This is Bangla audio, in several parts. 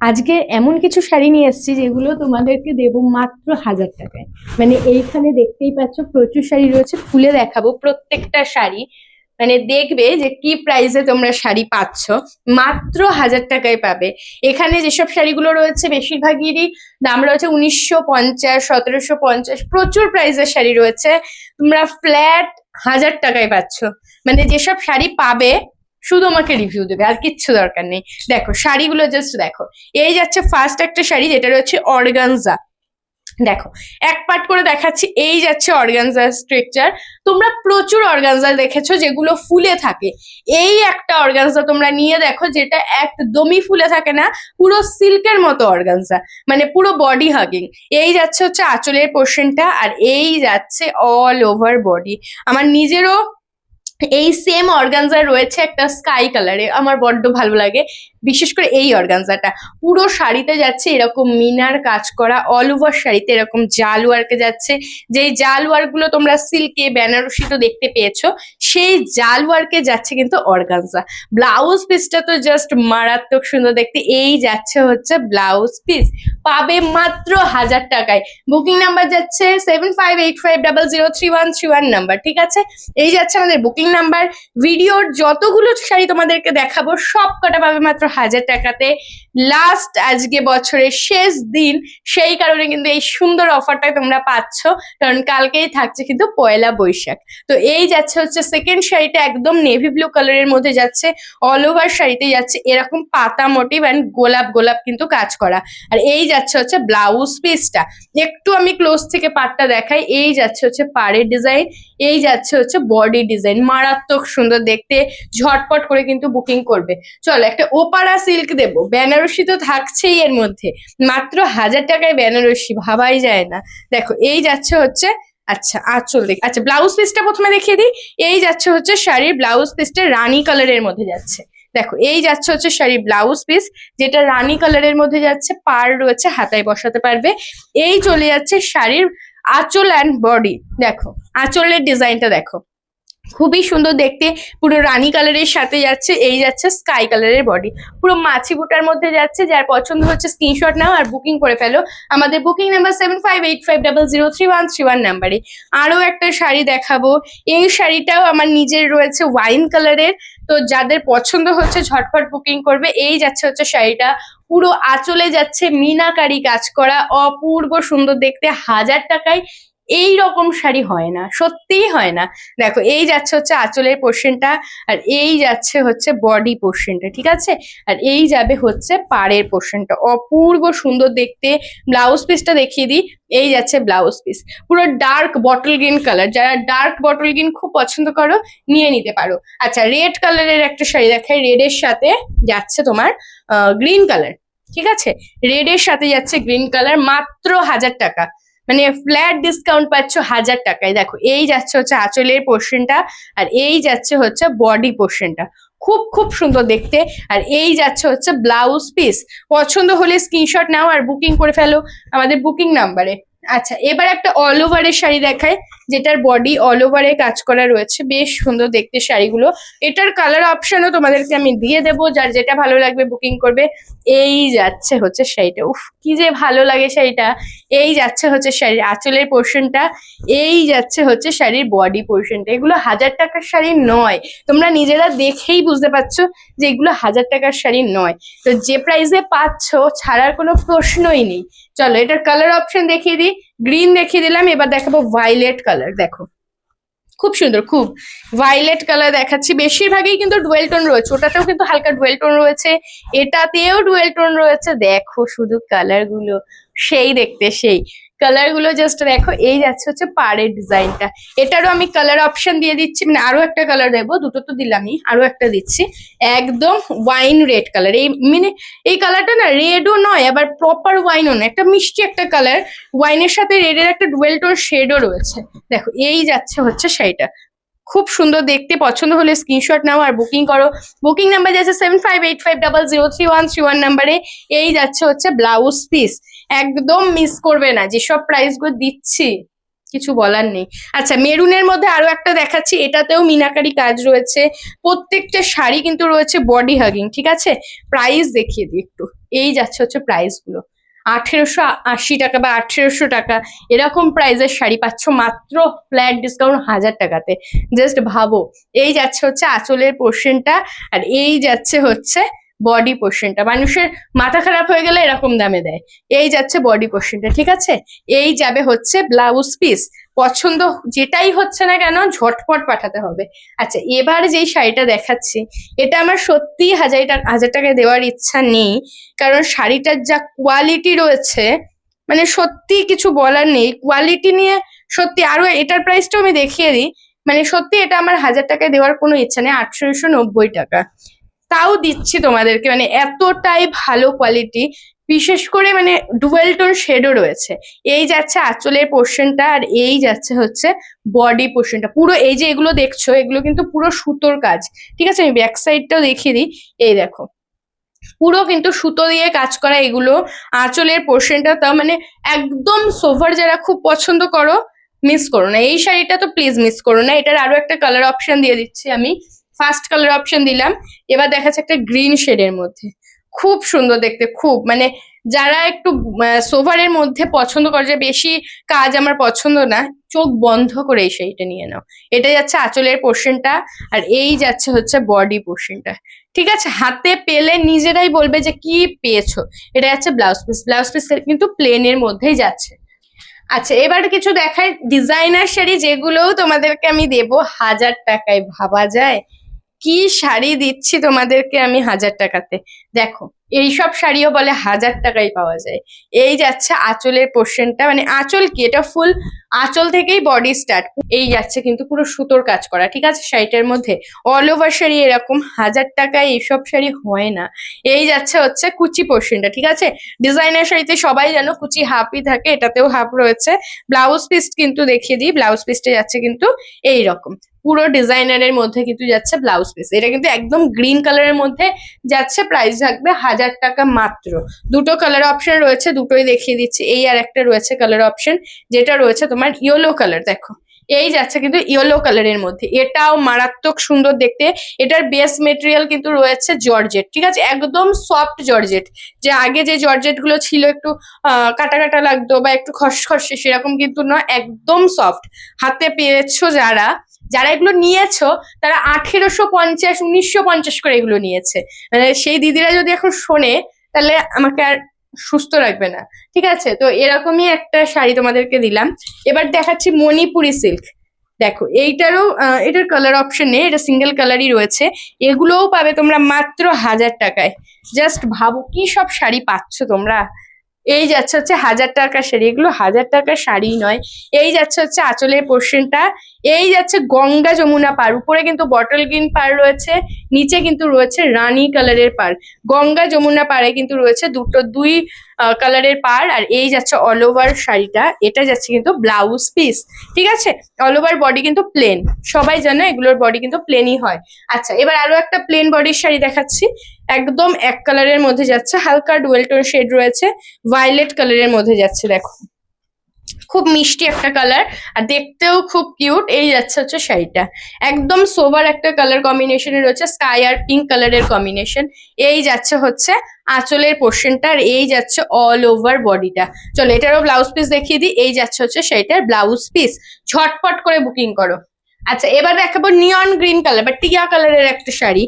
আজকে এমন কিছু শাড়ি নিয়ে এসেছি যেগুলো তোমাদেরকে দেবো মাত্র হাজার টাকায়। মানে এইখানে দেখতেই পাচ্ছ প্রচুর শাড়ি রয়েছে, খুলে দেখাবো প্রত্যেকটা শাড়ি। মানে দেখবে যে কি প্রাইসে তোমরা শাড়ি পাচ্ছ, মাত্র হাজার টাকায় পাবে। এখানে যেসব শাড়িগুলো রয়েছে বেশিরভাগেরই দাম রয়েছে উনিশশো পঞ্চাশ, সতেরোশো পঞ্চাশ, প্রচুর প্রাইসের শাড়ি রয়েছে। তোমরা ফ্ল্যাট হাজার টাকায় পাচ্ছ। মানে যেসব শাড়ি পাবে শুধু আমাকে রিভিউ দেবে, আর কিচ্ছু দরকার নেই। দেখো, শাড়িগুলো জাস্ট দেখো। এই যাচ্ছে ফার্স্ট একটা শাড়ি, যেটা রয়েছে অর্গানজা দেখো, এক পার্ট করে দেখাচ্ছি, এই যাচ্ছে অর্গানজা স্ট্রাকচার তোমরা প্রচুর অর্গানজা দেখেছ, যেগুলো ফুলে থাকে। এই একটা অর্গানজা তোমরা নিয়ে দেখো, যেটা একদমই ফুলে থাকে না, পুরো সিল্কের মতো অর্গানজা মানে পুরো বডি হাগিং এই যাচ্ছে হচ্ছে আঁচলের পোর্শনটা আর এই যাচ্ছে অল ওভার বডি আমার নিজেরও এই সেম অর্গানজা রয়েছে একটা স্কাই কালারে আমার বড্ড ভালো লাগে, বিশেষ করে এই অর্গানজাটা পুরো শাড়িতে যাচ্ছে এরকম মিনার কাজ করা অল ওভার শাড়িতে এরকম জাল ওয়ার্কে যাচ্ছে। যেই জাল ওয়ার্কগুলো তোমরা সিল্কে বেনারসি তো দেখতে পেয়েছ, সেই জাল ওয়ার্কে যাচ্ছে কিন্তু অর্গানজা ব্লাউজ পিসটা তো জাস্ট মারাত্মক সুন্দর দেখতে। এই যাচ্ছে হচ্ছে ব্লাউজ পিস পাবে মাত্র হাজার টাকায়। বুকিং নাম্বার যাচ্ছে seven five eight five double zero three one three one number ঠিক আছে? এই যাচ্ছে আমাদের বুকিং নাম্বার ভিডিওর যতগুলো শাড়ি তোমাদেরকে দেখাবো, সব কটা পাবে মাত্র হাজার টাকাতে। লাস্ট আজকে বছরের শেষ দিন, সেই কারণে কিন্তু এই সুন্দর অফারটা তোমরা পাচ্ছ, কারণ কালকেই থাকছে কিন্তু পয়লা বৈশাখ। তো এই যাচ্ছে হচ্ছে সেকেন্ড শাড়িটা একদম নেভি ব্লু কালারের মধ্যে যাচ্ছে অল ওভার শাড়িতে যাচ্ছে, এরকম পাতা মোটিভ অ্যান্ড গোলাপ গোলাপ কিন্তু কাজ করা। আর এই যাচ্ছে হচ্ছে ব্লাউজ পিসটা একটু আমি ক্লোজ থেকে পাটটা দেখাই, এই যাচ্ছে হচ্ছে পাড়ের ডিজাইন এই যাচ্ছে হচ্ছে বডি ডিজাইন মারাত্মক সুন্দর দেখতে, ঝটপট করে কিন্তু বুকিং করবে। চলো, একটা ওপারা সিল্ক দেবো। বেনারসি তো থাকছেই এর মধ্যে। মাত্র হাজার টাকায় বেনারসি, ভাবাই যায় না। দেখো, এই যাচ্ছে হচ্ছে আচ্ছা আঁচল দেখি। আচ্ছা ব্লাউজ পিসটা প্রথমে দেখিয়ে দিই। এই যাচ্ছে হচ্ছে শাড়ির ব্লাউজ পিসটা রানী কালারের মধ্যে যাচ্ছে। দেখো, এই যাচ্ছে হচ্ছে শাড়ি ব্লাউজ পিস যেটা রানী কালারের মধ্যে যাচ্ছে, পার রয়েছে, হাতায় বসাতে পারবে। এই চলে যাচ্ছে শাড়ির আঁচল অ্যান্ড বডি দেখো, আঁচলের ডিজাইনটা দেখো। খুবই সুন্দর দেখতে। পুরো রানী কালারের সাথে যাচ্ছে, এই যাচ্ছে স্কাই কালারের বডি পুরো মাছি বুটার মধ্যে যাচ্ছে, যার পছন্দ হচ্ছে স্ক্রিনশট নাও আর বুকিং করে ফেলো। আমাদের booking number seven five eight five double zero three one three one নাম্বারে আরও একটা শাড়ি দেখাবো। এই শাড়িটাও আমার নিজের রয়েছে ওয়াইন কালারের তো যাদের পছন্দ হচ্ছে ঝটফট বুকিং করবে। এই যাচ্ছে হচ্ছে শাড়িটা। পুরো আঁচলে যাচ্ছে মিনাকারি কাজ করা, অপূর্ব সুন্দর দেখতে। হাজার টাকায় এই রকম শাড়ি হয় না, সত্যিই হয় না। দেখো, এই যাচ্ছে হচ্ছে আঁচলের পোর্শনটা আর এই যাচ্ছে হচ্ছে বডি পোর্শনটা ঠিক আছে? আর এই যাবে হচ্ছে পাড়ের পোর্শনটা অপূর্ব সুন্দর দেখতে। ব্লাউজ পিসটা দেখিয়ে দিই। এই যাচ্ছে ব্লাউজ পিস পুরো ডার্ক বটল গ্রিন কালার যারা ডার্ক বটল গ্রিন খুব পছন্দ করো, নিয়ে নিতে পারো। আচ্ছা রেড কালারের একটা শাড়ি দেখাই। রেডের সাথে যাচ্ছে তোমার গ্রিন কালার ঠিক আছে? রেডের সাথে যাচ্ছে গ্রিন কালার মাত্র হাজার টাকা। মানে ফ্ল্যাট ডিসকাউন্ট পাচ্ছ হাজার টাকায়। দেখো, এই যাচ্ছে হচ্ছে আঁচলের পোর্শনটা আর এই যাচ্ছে হচ্ছে বডি পোর্শনটা খুব খুব সুন্দর দেখতে। আর এই যাচ্ছে হচ্ছে ব্লাউজ পিস পছন্দ হলে স্ক্রিনশট নাও আর বুকিং করে ফেলো আমাদের বুকিং নাম্বারে আচ্ছা এবার একটা অল ওভারের শাড়ি দেখায় যেটার বডি অল ওভারে কাজ করা রয়েছে, বেশ সুন্দর দেখতে শাড়িগুলো। এটার কালার অপশনও তোমাদেরকে আমি দিয়ে দেবো, যার যেটা ভালো লাগবে বুকিং করবে। এই যাচ্ছে হচ্ছে শাড়িটা। উফ, কি যে ভালো লাগে শাড়িটা। এই যাচ্ছে হচ্ছে শাড়ির আঁচলের পোর্শনটা এই যাচ্ছে হচ্ছে শাড়ির বডি পোর্শনটা এগুলো হাজার টাকার শাড়ি নয়। তোমরা নিজেরা দেখেই বুঝতে পারছ যে এগুলো হাজার টাকার শাড়ি নয়। তো যে প্রাইসে পাচ্ছ, ছাড়ার কোনো প্রশ্নই নেই। চলো, এটার কালার অপশন দেখিয়ে দিই। গ্রিন দেখিয়ে দিলাম, এবার দেখাবো ভাইলেট কালার দেখো। খুব সুন্দর, খুব। ভাইলেট কালার দেখাচ্ছি, বেশিরভাগই কিন্তু ডুয়েল টোন রয়েছে, ওটাতেও কিন্তু হালকা ডুয়েল রয়েছে, এটাতেও ডুয়েল টোন রয়েছে। দেখো শুধু কালারগুলো, সেই দেখতে সেই। কালারগুলো জাস্ট দেখো, এই যাচ্ছে হচ্ছে পাড়ের ডিজাইনটা এটারও আমি কালার অপশন দিয়ে দিচ্ছি মানে আরও একটা কালার দেবো, দুটো তো দিলামই আরও একটা দিচ্ছি। একদম ওয়াইন রেড কালার এই মানে এই কালারটা না রেডও নয়, আবার প্রপার ওয়াইনও নয়, একটা মিষ্টি একটা কালার ওয়াইনের সাথে রেডের একটা ডুয়েল টোন শেডও রয়েছে। দেখো, এই যাচ্ছে হচ্ছে শাড়িটা। খুব সুন্দর দেখতে পছন্দ হলে স্ক্রিনশট নাও আর বুকিং করো। বুকিং নাম্বার যাচ্ছে seven five eight five double zero three one three one নাম্বারে এই যাচ্ছে হচ্ছে ব্লাউজ পিস একদম মিস করবে না, যেসব প্রাইসগুলো দিচ্ছি, কিছু বলার নেই। আচ্ছা মেরুনের মধ্যে আরও একটা দেখাচ্ছি, এটাতেও মিনাকারি কাজ রয়েছে। প্রত্যেকটা শাড়ি কিন্তু রয়েছে বডি হাগিং ঠিক আছে? প্রাইস দেখিয়ে দিই একটু। এই যাচ্ছে হচ্ছে প্রাইসগুলো। আঠেরোশো আশি টাকা বা আঠেরোশো টাকা, এরকম প্রাইজের শাড়ি পাচ্ছ মাত্র ফ্ল্যাট ডিসকাউন্ট হাজার টাকাতে। জাস্ট ভাবো, এই যাচ্ছে হচ্ছে আঁচলের পোর্শনটা আর এই যাচ্ছে হচ্ছে বডি পোর্শনটা মানুষের মাথা খারাপ হয়ে গেলে এরকম দামে দেয়। এই যাচ্ছে বডি পোর্শনটা ঠিক আছে? এই যাবে হচ্ছে ব্লাউজ পিস পছন্দ যেটাই হচ্ছে না কেন ঝটপট পাঠাতে হবে। আচ্ছা এবার যেই শাড়িটা দেখাচ্ছি, এটা আমার সত্যি হাজার টাকা, হাজার টাকায় দেওয়ার ইচ্ছা নেই, কারণ শাড়িটার যা কোয়ালিটি রয়েছে মানে সত্যি কিছু বলার নেই। কোয়ালিটি নিয়ে সত্যি আরও এটার প্রাইসটাও আমি দেখিয়ে দিই মানে সত্যি এটা আমার হাজার টাকায় দেওয়ার কোনো ইচ্ছা নেই আটশোশো নব্বই টাকা। তাও দিচ্ছি তোমাদেরকে মানে এতটাই ভালো কোয়ালিটি বিশেষ করে মানে ডুয়েল টোন শেডও রয়েছে। এই যাচ্ছে আঁচলের পোর্শনটা আর এই যাচ্ছে হচ্ছে বডি পোর্শনটা পুরো এই যে এগুলো দেখছ, এগুলো কিন্তু পুরো সুতোর কাজ। ঠিক আছে, আমি ব্যাক সাইডটাও দেখিয়ে দিই। এই দেখো, পুরো কিন্তু সুতো দিয়ে কাজ করা এগুলো। আঁচলের পোর্শনটা তাও মানে একদম সোভার যারা খুব পছন্দ করো মিস করো না। এই শাড়িটা তো প্লিজ মিস করো না। এটার আরও একটা কালার অপশন দিয়ে দিচ্ছি আমি। ফার্স্ট কালার অপশন দিলাম। এবার দেখাচ্ছে একটা গ্রিন শেডের মধ্যে। খুব সুন্দর দেখতে, খুব। মানে যারা একটু সোভারের মধ্যে পছন্দ করে, যে বেশি কাজ আমার পছন্দ না, চোখ বন্ধ করে এই শাড়িটা নিয়ে নাও। এটা যাচ্ছে আঁচলের পোর্শনটা আর এই যাচ্ছে হচ্ছে বডি পোর্শনটা ঠিক আছে? হাতে পেলে নিজেরাই বলবে যে কি পেয়েছ। এটা যাচ্ছে ব্লাউজ পিস ব্লাউজ পিস কিন্তু প্লেনের মধ্যেই যাচ্ছে। আচ্ছা এবার কিছু দেখায় ডিজাইনার শাড়ি যেগুলোও তোমাদেরকে আমি দেব। হাজার টাকায় ভাবা যায়। কি শাড়ি দিচ্ছি তোমাদেরকে আমি হাজার টাকাতে? দেখো এইসব শাড়িও বলে হাজার টাকায় পাওয়া যায়। এই যাচ্ছে আঁচলের পোর্শনটা মানে আঁচল কি? এটা ফুল আঁচল থেকেই বডি স্টার্ট এই যাচ্ছে কিন্তু পুরো সুতোর কাজ করা, ঠিক আছে? শাড়িটার মধ্যে। অল ওভার শাড়ি এরকম হাজার টাকায় এইসব শাড়ি হয় না। এই যাচ্ছে হচ্ছে কুচি পোর্শনটা ঠিক আছে? ডিজাইনার শাড়িতে সবাই জানো কুচি হাফই থাকে, এটাতেও হাফ রয়েছে। ব্লাউজ পিস কিন্তু দেখিয়ে দিই ব্লাউজ পিসটা যাচ্ছে কিন্তু এই রকম পুরো ডিজাইনারের মধ্যে কিন্তু যাচ্ছে ব্লাউজ পিস এটা কিন্তু একদম গ্রিন কালারের মধ্যে যাচ্ছে প্রাইস থাকবে হাজার টাকা মাত্র। দুটো কালার অপশন রয়েছে, দুটোই দেখিয়ে দিচ্ছি। এই আর একটা রয়েছে কালার অপশন যেটা রয়েছে তোমার ইয়েলো কালার দেখো। এই যাচ্ছে কিন্তু ইয়েলো কালারের মধ্যে। এটাও মারাত্মক সুন্দর দেখতে। এটার বেস মেটেরিয়াল কিন্তু রয়েছে জর্জেট ঠিক আছে? একদম সফট জর্জেট যে আগে যে জর্জেটগুলো ছিল একটু কাটা কাটা লাগতো বা একটু খসখসে, সেরকম কিন্তু না একদম সফট হাতে পেয়েছ যারা যারা এগুলো নিয়েছো, তারা আঠেরোশো পঞ্চাশ, উনিশশো পঞ্চাশ করে এগুলো নিয়েছে। মানে সেই দিদিরা যদি এখন শোনে, তাহলে আমাকে আর সুস্থ রাখবে না। ঠিক আছে? তো এরকমই একটা শাড়ি তোমাদেরকে দিলাম। এবার দেখাচ্ছি মণিপুরি সিল্ক। দেখো, এইটারও এটার কালার অপশন নেই, এটা সিঙ্গেল কালারই রয়েছে। এগুলোও পাবে তোমরা মাত্র হাজার টাকায়। জাস্ট ভাবো, কি সব শাড়ি পাচ্ছ তোমরা? এই যাচ্ছে হচ্ছে হাজার টাকার শাড়ি। এগুলো হাজার টাকার শাড়ি নয়। এই যাচ্ছে হচ্ছে আঁচলের পোর্শনটা এই যাচ্ছে গঙ্গা যমুনা পার। উপরে কিন্তু বটল গ্রিন পার রয়েছে, নিচে কিন্তু রয়েছে রানী কালারের পার। গঙ্গা যমুনা পারে কিন্তু রয়েছে দুটো, দুই কালারের পার আর এই যাচ্ছে অল ওভার শাড়িটা। এটা যাচ্ছে কিন্তু ব্লাউজ পিস ঠিক আছে? অল ওভার বডি কিন্তু প্লেন সবাই জানে এগুলোর বডি কিন্তু প্লেনই হয়। আচ্ছা এবার আরও একটা প্লেন বডির শাড়ি দেখাচ্ছি। একদম এক কালারের মধ্যে যাচ্ছে। হালকা ডুয়েল টোন শেড রয়েছে। ভায়োলেট কালারের মধ্যে যাচ্ছে, দেখো। খুব মিষ্টি একটা কালার আর দেখতেও খুব কিউট এই যাচ্ছে হচ্ছে শাড়িটা। একদম সোবার একটা কালার কম্বিনেশনে রয়েছে স্কাই আর পিঙ্ক কালারের কম্বিনেশন এই যাচ্ছে হচ্ছে আঁচলের পোর্শনটা আর এই যাচ্ছে অল ওভার বডিটা চলো, এটারও ব্লাউজ পিস দেখিয়ে দিই। এই যাচ্ছে হচ্ছে শাড়িটার ব্লাউজ পিস ঝটপট করে বুকিং করো। আচ্ছা এবার দেখাবো নিয়ন গ্রিন কালার বা টিয়া কালারের একটা শাড়ি।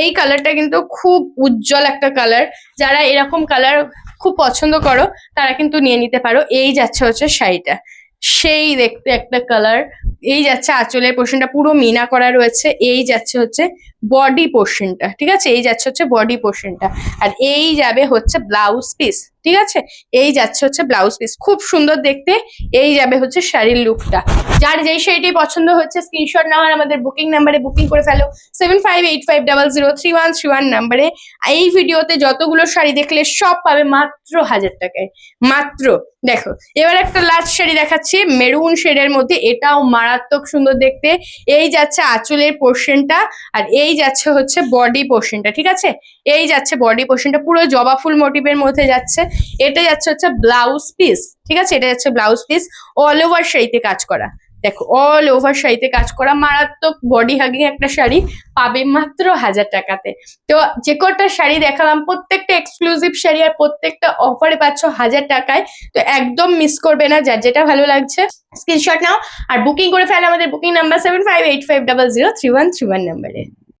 এই কালারটা কিন্তু খুব উজ্জ্বল একটা কালার যারা এরকম কালার খুব পছন্দ করো, তারা কিন্তু নিয়ে নিতে পারো। এই যাচ্ছে হচ্ছে শাড়িটা। সেই দেখতে একটা কালার এই যাচ্ছে আঁচলের পোর্শনটা পুরো মিনা করা রয়েছে। এই যাচ্ছে হচ্ছে বডি পোর্শনটা ঠিক আছে? এই যাচ্ছে হচ্ছে বডি পোর্শনটা আর এই যাবে হচ্ছে ব্লাউজ পিস ঠিক আছে? এই যাচ্ছে হচ্ছে ব্লাউজ পিস খুব সুন্দর দেখতে, এই যাবে হচ্ছে শাড়ির লুকটা যার যেই শাড়িটি পছন্দ হচ্ছে স্ক্রিনশট নেওয়ার আমাদের বুকিং নাম্বারে বুকিং করে ফেলো। Seven five eight five double zero three one three one নাম্বারে এই ভিডিওতে যতগুলো শাড়ি দেখলে সব পাবে মাত্র হাজার টাকায়। মাত্র। দেখো, এবার একটা লাস্ট শাড়ি দেখাচ্ছি মেরুন শেডের মধ্যে। এটাও মারাত্মক সুন্দর দেখতে। এই যাচ্ছে আঁচলের পোর্শনটা আর এই যাচ্ছে হচ্ছে বডি পোর্শনটা ঠিক আছে? এই যাচ্ছে বডি পোর্শনটা পুরো জবা ফুল মোটিভের মধ্যে যাচ্ছে। এটা যাচ্ছে হচ্ছে ব্লাউজ পিস ঠিক আছে? এটা যাচ্ছে ব্লাউজ পিস অল ওভার শাড়িতে কাজ করা। দেখো অল ওভার শাড়িতে কাজ করা, মারাত্মক বডি হাগিং একটা শাড়ি পাবে মাত্র হাজার টাকাতে। তো যে কটা শাড়ি দেখালাম, প্রত্যেকটা এক্সক্লুসিভ শাড়ি আর প্রত্যেকটা অফারে পাচ্ছ হাজার টাকায়, তো একদম মিস করবে না, যার যেটা ভালো লাগছে স্ক্রিনশট নাও। আর বুকিং করে ফেলে আমাদের booking number seven five eight five double zero three one three one নাম্বারে